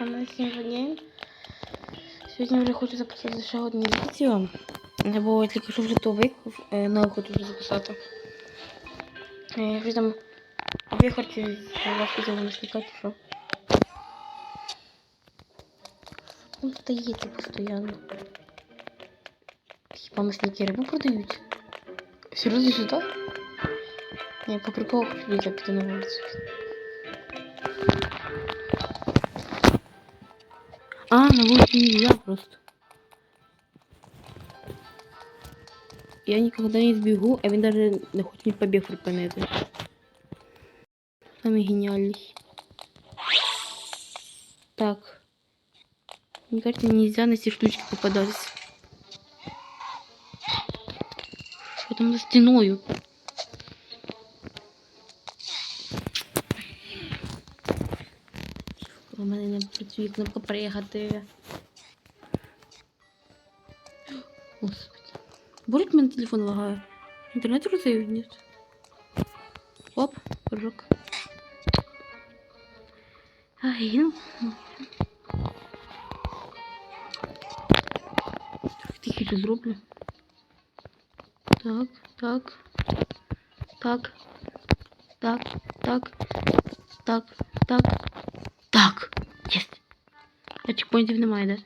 Гейм. Сьогодні вже хочу записати ще одне відео. Не було тільки що вже то виклав, е, на хочу вже записати. Вже там вихарці вас хотіли нашлікати, що. Он стоїть постійно. Хіба мясники рибу продають? Серйозно сюди? Ні, по приколу хочу дійти піти на вулицю. На улице нельзя просто. Я никогда не сбегу, а він даже не хочет не побег припинити. Самый гениальный. Так. Мне кажется, нельзя на эти штучки попадаться. Что там за стеною? Не кнопка приїхати. Господи. Як мене телефон лагає. Інтернет розаю? Ні. Оп, прыжок. Ай, ну. Трохи тихіше зроблю. Так, так. Так. Так, так. Так, так. Так. Єс. А чекпоінтів немає, да?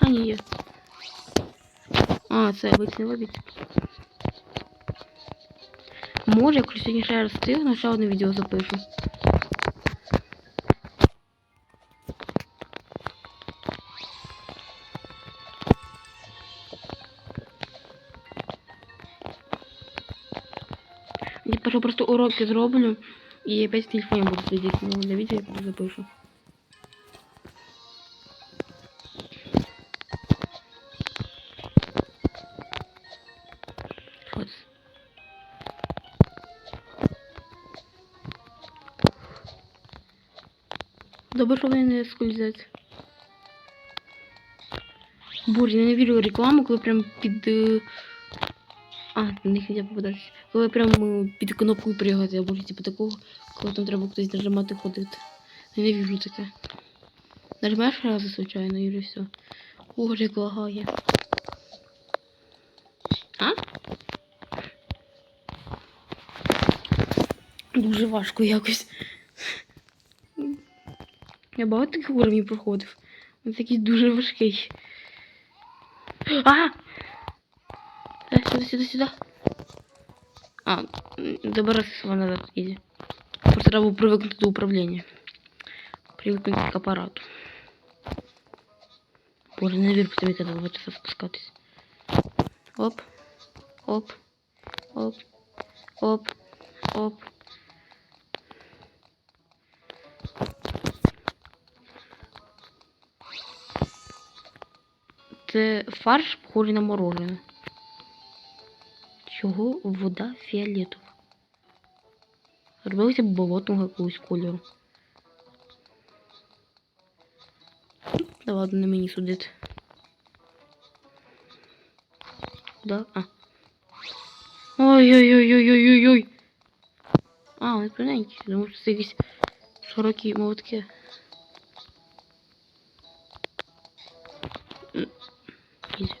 А, ні, є. А, це обичний лобіть. Може, якщо сьогодні ще раз встигну, ще одне відео запишу. Я перше просто уроки зроблю і опять в телефоні буду сидіти, ну, для відео я просто запишу. Це? Добре, що вони не скользять. Боже, я не вірю рекламу, коли прям під. е, А, на них не попадатися. Коли прям е, під кнопкою пригати, або типу такого, коли там треба хтось нажимати ходити. Я не вірю таке. Нажимаєш раз, звичайно, і все. Боже, як лагає. Дуже важко якось. Я багато таких уровнів проходив. Він такий дуже важкий. А! Е, Сюди, сюди, сюди. А, м, добирайся назад, иди. Просто треба було привикнути до управління. Привикнути к апарату. Боже, не вірю, тобі коли два часа спускатись. Оп. Оп. Оп. Оп. Оп. Це фарш похожий на морожене. Чого вода фіолетова? Робилося болотного якогось кольору. Да ладно, не мені судити. Куда? А. Ой-ой-ой-ой-ой-ой-ой. А, вони пряненькі. Думаю, що це якісь широкі молотки. Ізі.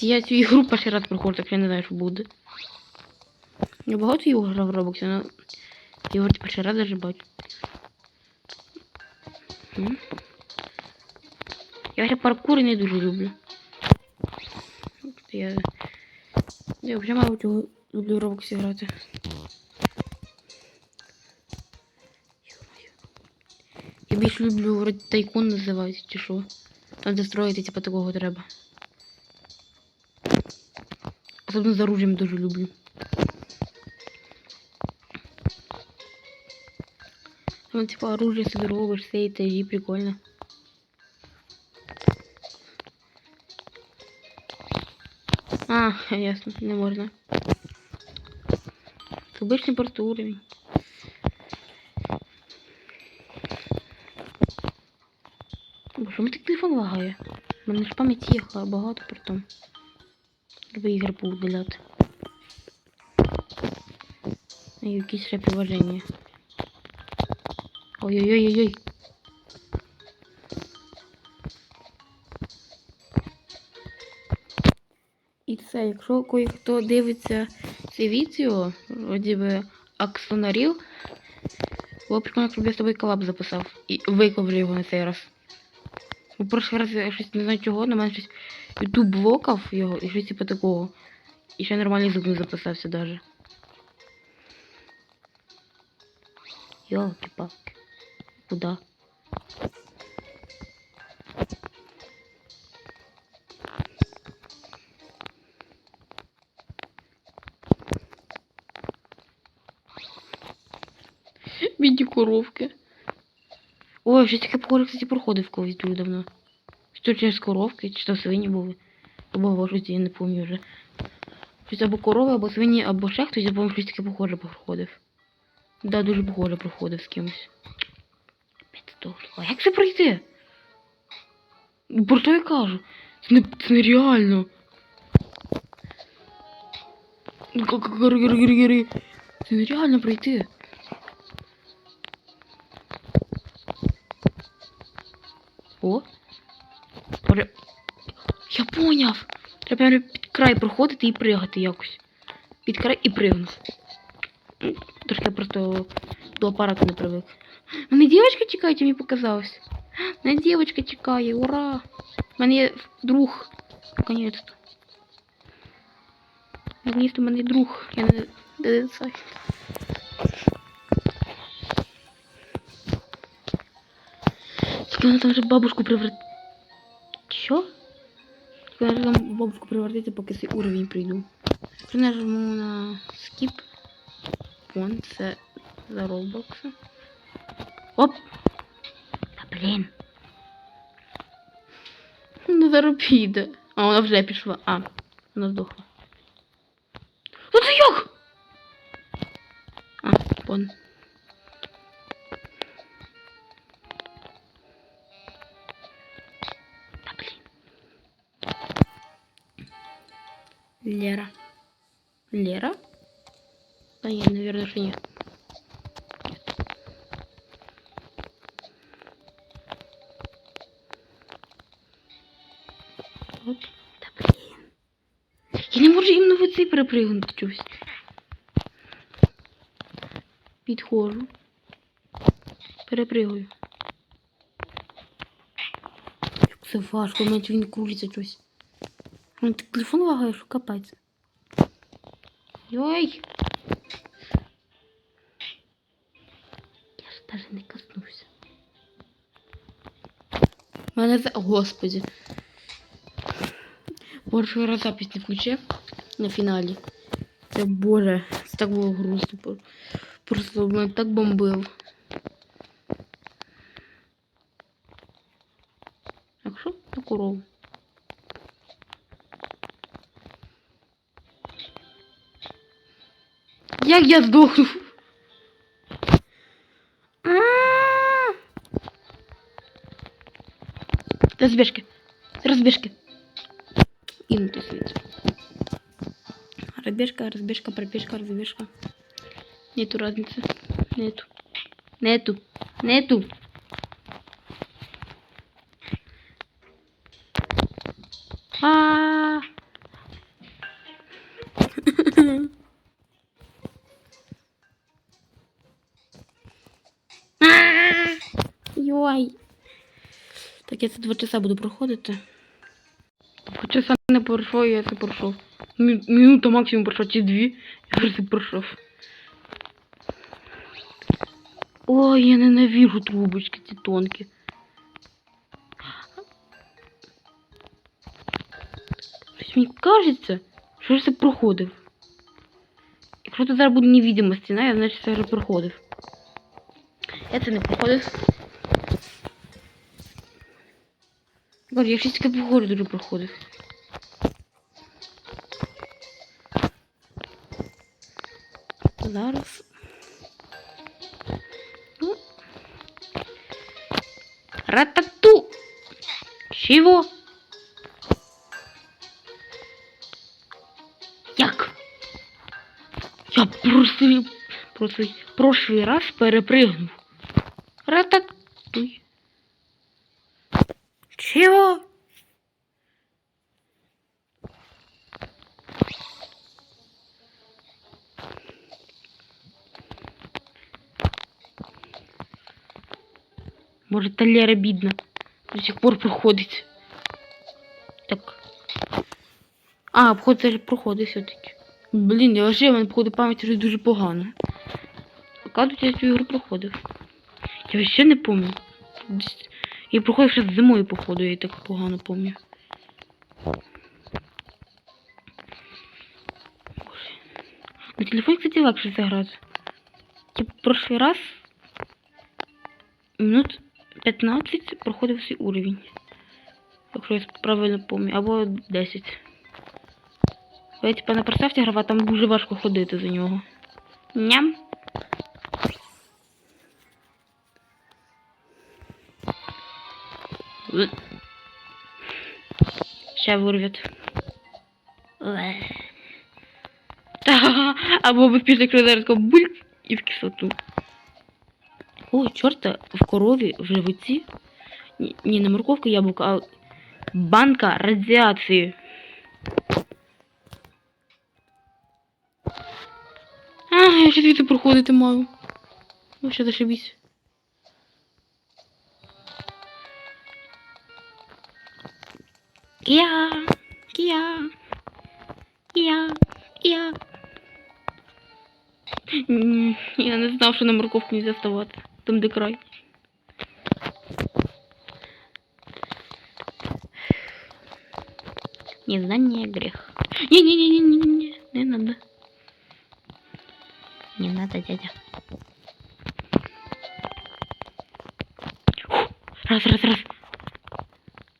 Я цю ігру перший раз проходжу, так я не знаю, що буде. Я багато ігор грав в Roblox, але ігор перший раз даже бачу. Я ще паркур не дуже люблю. Я, я вже, мабуть, його люблю в Roblox грати. Я більш люблю вроді тайкун називається, чи що. Там де строїти, типа такого треба. Особливо з оружием дуже люблю. Там типа оружие робиш, все і і прикольно. А, ясно, не можна. Це обичний просто уровень. лагає. У мене ж пам'ять їхала багато при тому. Треба ігри поудаляти. Якісь приложення. Ой-ой-ой-ой-ой. І це, якщо хто дивиться це відео, вроді би аксонарів, хлопчик, як я з тобою колаб записав і виклав його на цей раз. У прошлий раз я щось не знаю чого, на мене щось YouTube блокав його і щось типу такого. І ще нормальний звук не записався даже. Йолки-палки. Куда? Бідні коровки. Ой, щось таке похоже, кстати, проходив колись дуже давно. Що через коровки, чи то свині були. Або щось я не пам'ятаю вже. Щось або корови, або свині, або ще хтось, я пам'ятаю, щось таке похоже проходив. Да, дуже похоже проходив з кимось. А як це пройти? Ну, Про що я кажу? Це, не, це нереально. Ну, Це нереально пройти. Пора- Я поняв. Треба під край проходити і пригати якось. Під край і пригнув. Трошки я просто до апарату не привик. Мене дівчинка чекає, мені показалось. Мене дівчинка чекає, ура! У мене є друг. Наконец-то. Наконец-то у мене є друг. Я не знаю. Тільки вона там вже бабушку преврат... Що? Тільки там бабушку превратити, поки цей уровень прийду. Якщо нажму на скіп. Вон, це за Роблокса. Оп! Та блін. Ну зараз піде. А вона вже пішла. А, вона здохла. Ну це як? А, вон. Лера. Лера? Да нет, наверное, что нет. Оп, да блин. Я не можу іменно в цей перепригнути чогось. Підходжу. Перепригую. Як Це важко, навіть він крутиться щось. Ну, так телефон лагає, що капець. Я ж даже не коснувся. Мене за... Господи. Боже, раз запись не включив на фіналі. Це боже, так було грустно. Просто мене так бомбив. Так що на корову? Як я здохнув? Розбіжки. Розбіжки. І Інту світ. Розбіжка, розбіжка, пробіжка, розбіжка. Нету разницы. Нету. Нету. Нету. Так, я це два часа буду проходити. Два часа не пройшов, я це пройшов. Минута максимум пройшов, чи дві. Я це пройшов. Ой, я ненавижу трубочки ці тонкі. Мені кажеться, що я це проходив. Якщо тут зараз буде невидима стіна, я значить це вже проходив. Я це не проходив. Боже, я щось таке похоже дуже проходив. Зараз. Ну. Ратату! Чего? Як? Я просто, просто прошлый раз перепрыгнув. Рататуй красиво. Может талера обидно. До сих пор проходит. Так. А, обход проходить все-таки. Блин, я вообще в походу пам'яті вже дуже погано. А тут я цю игру проходив. Я вообще не помню. Я проходив ще зимою, походу, я і так погано пам'ятаю. На телефоні, кстати, легше заграти. Типа, прошлый раз минут 15 проходив свій уровень. Якщо я правильно пам'ятаю, або 10. Я типа на приставці грава, там дуже важко ходити за нього. Ням. Уе. Та, Або би після такого бульк і в кислоту. Ой, чорта, в корові в животі. Ні, не морковка яблука, а банка радіації. А, я ще звідти проходити маю. Ну, ще зашибісь. Кія, кія, кія, кія. М, Я не знав, що на морковку нельзя ставати. Там де край. Незнание грех. Не-не-не-не-не, не надо. Не надо, дядя. Фу, Раз, раз, раз.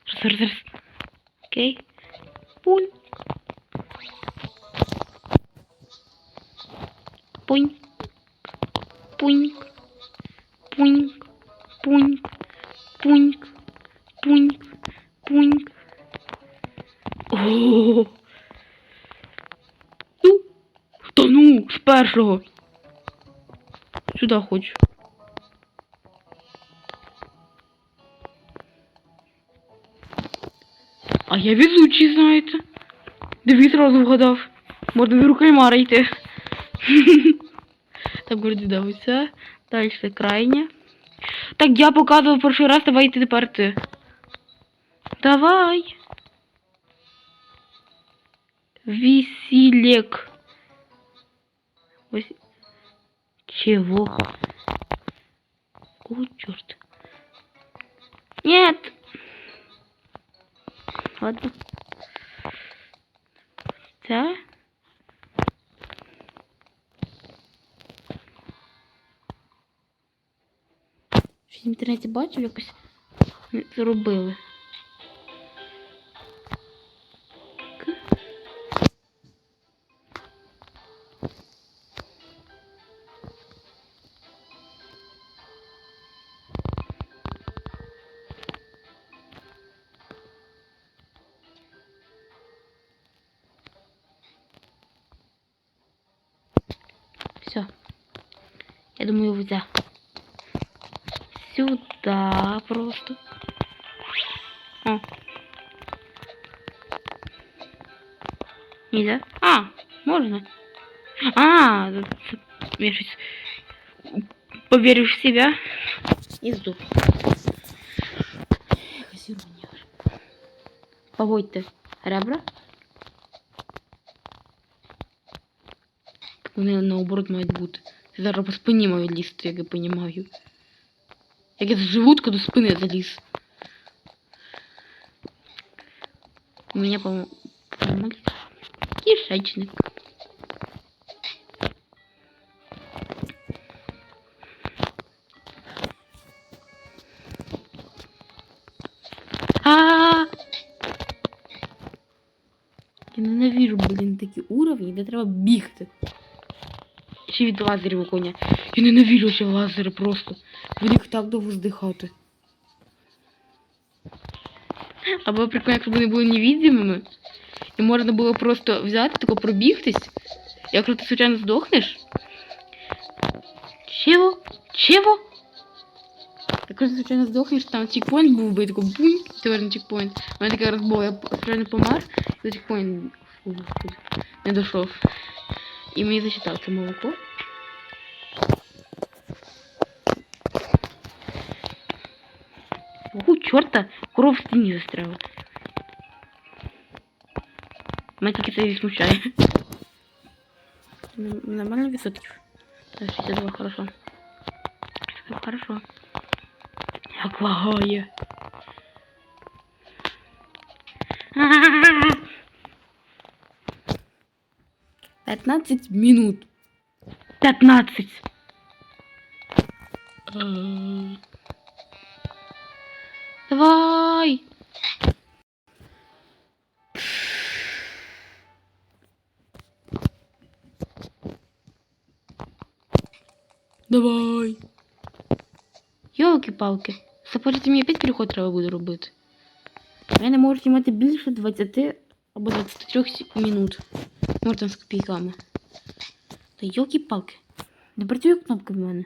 Раз, раз, раз. Окей. Пуль. Пунь. Пуньк. Пуньк. Пуньк. Пуньк. Пуньк. Пуньк. О. Ну, та ну, з першого. Сюди хочу. А я везучий, знаєте. Дві одразу вгадав. Можна в кальмара йти. Так, вроді да, оце. Далі крайня. Так, я показував перший раз, давайте тепер ти. Давай. Висилек. Ось. Чего? О, черт. Нет. Ладно. Це. В інтернеті бачив, якось зробили. Думаю, вот да. Сюда просто. О. Нельзя? А, можно. А, поверишь в себя и сдох. Погодьте, ребра. Вони наоборот мають бути. Зараз по спині мають лізти, як я понімаю. Як я з желудка до спини заліз. У меня, по-моему, кишечник. Я ненавижу, блін, такі уровні, де треба бігти. Ще від лазерів у коня. Я ненавижу ще лазери просто. Них так довго здихати. Або прикольно, якщо вони були невидимими. І можна було просто взяти, тако пробігтись. Якщо ти случайно здохнеш. Чего? Чего? Якщо ти случайно здохнеш, там чекпоінт був би, тако бунь, тепер не чекпоінт. У мене така розбова, я случайно помер, і чекпоінт фу, не дійшов. І мені зачитав це молоко. чорта кров в стіні застряла. Мене тільки це і смущає. Н- Нормально відсотків. Так, 62, хорошо. Все Хорошо. Як лагає. 15 минут. 15. Давай. Давай. Йолки-палки. Потім мені опять переход треба буде робити. Я не можу знімати більше 20 або 23 минут. Може там з копійками. Та йолки-палки. Не працює кнопка в мене.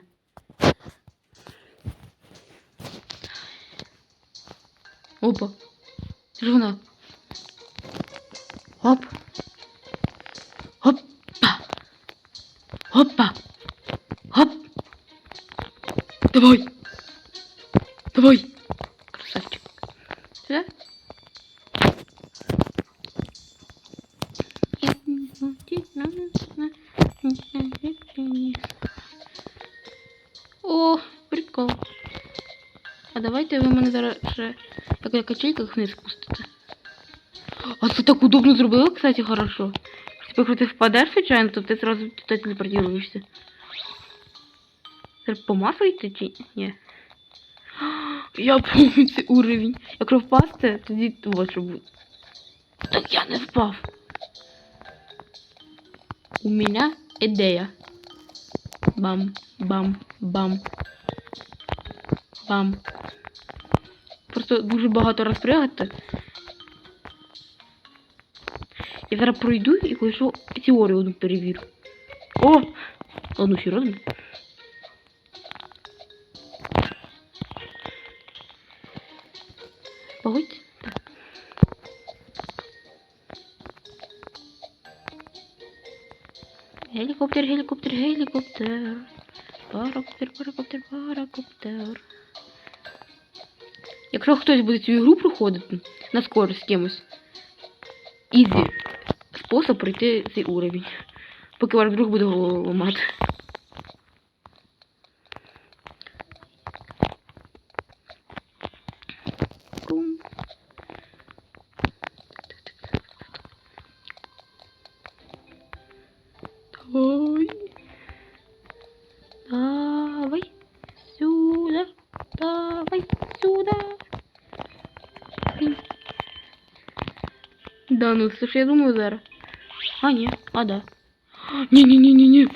Опа. Вона. Оп. Опа. Опа. Оп. Давай. Давай. Давайте ви мене зараз ще як на качельках вниз спустите. А це так удобно зробили, кстати, хорошо. Якщо ти впадеш случайно, то ти сразу туди телепортируєшся. Треба по маслу йти чи ні? Я помню цей уровень. Якщо впасти, тоді вот що буде. Так я не впав. У мене ідея. Бам, бам, бам. Бам. Просто дуже багато раз пригати. Я зараз пройду і кое-що теорію одну перевірю. О! Одну серйозно. Погодьте. Гелікоптер, гелікоптер, гелікоптер. Паракоптер, паракоптер, паракоптер. Якщо хтось буде цю ігру проходити на скорость з кимось, ізі спосіб пройти цей уровень. Поки ваш друг буде голову ламати. Кум. Давай. Давай. Сюда. Давай сюда. Да, ну слушай, я думаю, зараз. А, ні, а да. Не-не-не-не-не.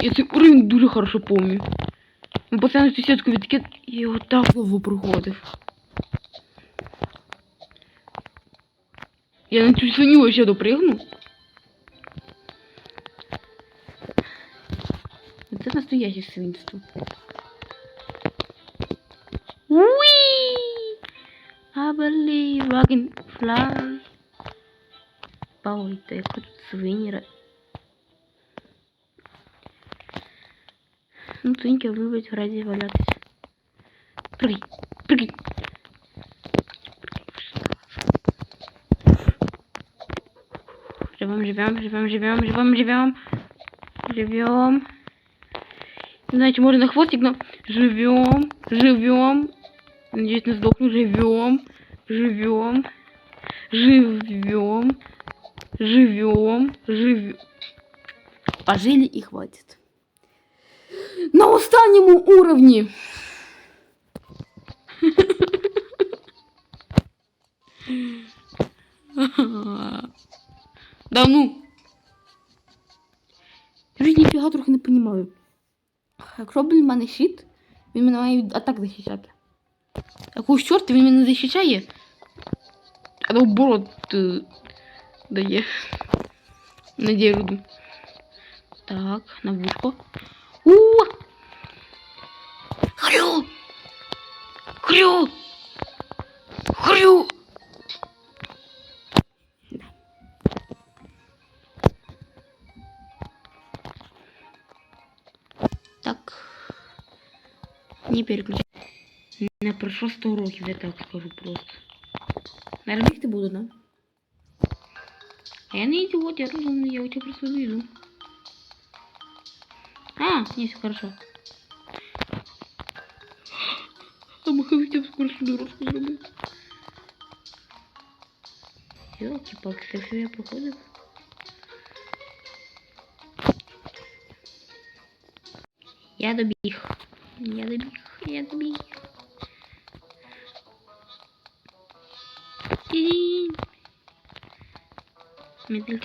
Я цей уровень дуже хорошо помню. Ми постійно цю сітку відкид і отак голову проходив. Я на цю свиню ще допригну. Це настояще свинство. Уи! I believe I can fly. Пауйте, як тут свині. ра- Ну, свиньки люблять в грязі валятися. Прыгай, прыгай. Живем, живем, живем, живем, живем, живем. Живем. Не знаю, можно на хвостик, но живем, живем. Надеюсь, не сдохну. Живем, живем, живем, живем, живем. Пожили и хватит. На останньому уровні. Да ну. Я ж ніфіга трохи не розумію. Якщо блін, в мене щит, він мене має від атак захищати. Якусь чорт він мене не захищає. А наоборот дає. Надежду. Так, на вушко. У! Хрю! Хрю! Хрю! Так. Не переключай. Не пройшло 100 років, я так скажу просто. Наверное, бігти буду, да? А я не идиот, я розумний, я у тебя просто вижу. А, не, все хорошо. А мы хотим скоростную дорожку зробити. Йолки палки це все я проходив. Я добіг. Я добіг, я добіг. Я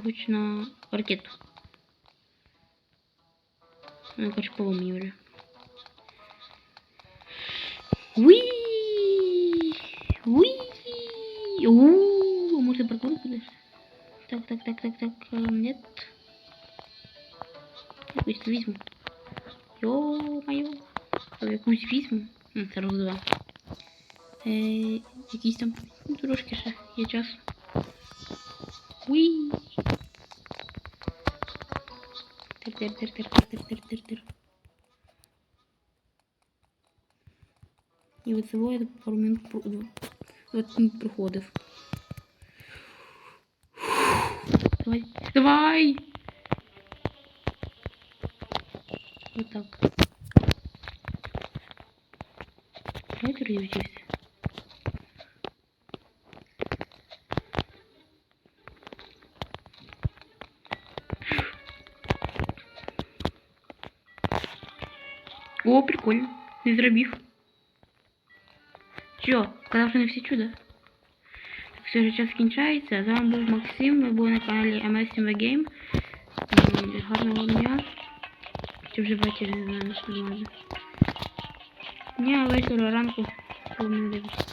хочу на ракету. Ну, короче, поломаю уже. Уи! Уи! У, может паркур будешь? Так, так, так, так, так, э, нет. Якусь візьму. Йо-моє. Якусь візьму. Це раз два. Е, якісь там ну, трошки ще є час. Уй. Тир, тир, тир, тир, тир, тир, тир, тир. І оце я пару минут про... От минут проходив. Давай, давай! Вот так. Ветер я учусь. О, прикольно. Не зробив. Що, казав, що не всі чудо? Так, все вже час кінчається. З вами був Максим. Ми були на каналі MSMV Game. Гарного дня. Чи вже вечір, не знаю, що може. Дня, вечора, ранку. Дивишся.